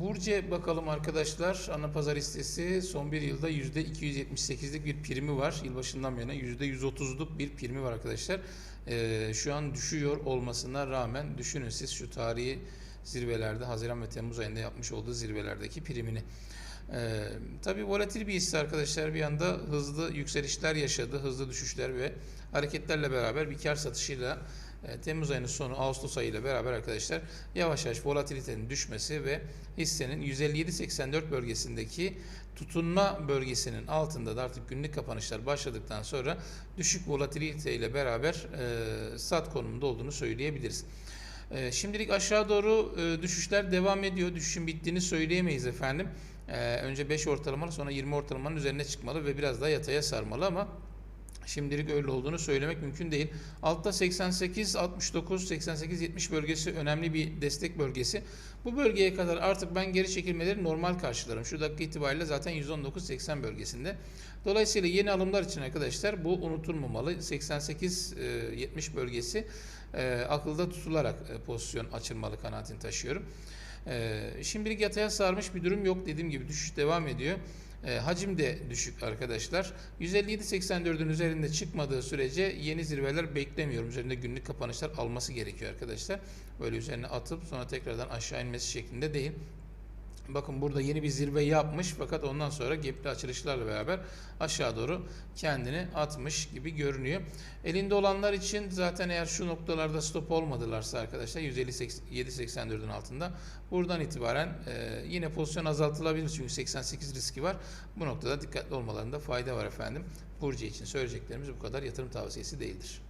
Burcu'ya bakalım arkadaşlar. Ana pazar listesi son bir yılda %278'lik bir primi var. Yılbaşından bu yana %130'luk bir primi var arkadaşlar. Ee, şu an düşüyor olmasına rağmen düşünün siz şu tarihi zirvelerde Haziran ve Temmuz ayında yapmış olduğu zirvelerdeki primini. Ee, tabii volatil bir hisse arkadaşlar bir anda hızlı yükselişler yaşadı, hızlı düşüşler ve hareketlerle beraber bir kar satışıyla e, Temmuz ayının sonu Ağustos ayıyla beraber arkadaşlar yavaş yavaş volatilitenin düşmesi ve hissenin 157.84 bölgesindeki tutunma bölgesinin altında da artık günlük kapanışlar başladıktan sonra düşük volatilite ile beraber e, sat konumunda olduğunu söyleyebiliriz. E, şimdilik aşağı doğru e, düşüşler devam ediyor. Düşüşün bittiğini söyleyemeyiz efendim. E, önce 5 ortalamalı sonra 20 ortalamanın üzerine çıkmalı ve biraz daha yataya sarmalı ama Şimdilik öyle olduğunu söylemek mümkün değil. Altta 88, 69, 88, 70 bölgesi önemli bir destek bölgesi. Bu bölgeye kadar artık ben geri çekilmeleri normal karşılarım. Şu dakika itibariyle zaten 119-80 bölgesinde. Dolayısıyla yeni alımlar için arkadaşlar bu unutulmamalı. 88-70 bölgesi e, akılda tutularak e, pozisyon açılmalı kanaatini taşıyorum. E, şimdilik yataya sarmış bir durum yok. Dediğim gibi düşüş devam ediyor. E, hacim de düşük arkadaşlar. 157.84'ün üzerinde çıkmadığı sürece yeni zirveler beklemiyorum. Üzerinde günlük kapanışlar alması gerekiyor arkadaşlar. Böyle üzerine atıp sonra tekrardan aşağı inmesi şeklinde değil. Bakın burada yeni bir zirve yapmış fakat ondan sonra gepli açılışlarla beraber aşağı doğru kendini atmış gibi görünüyor. Elinde olanlar için zaten eğer şu noktalarda stop olmadılarsa arkadaşlar 157.84'ün altında buradan itibaren e, yine pozisyon azaltılabilir çünkü 88 riski var. Bu noktada dikkatli olmalarında fayda var efendim. Burcu için söyleyeceklerimiz bu kadar yatırım tavsiyesi değildir.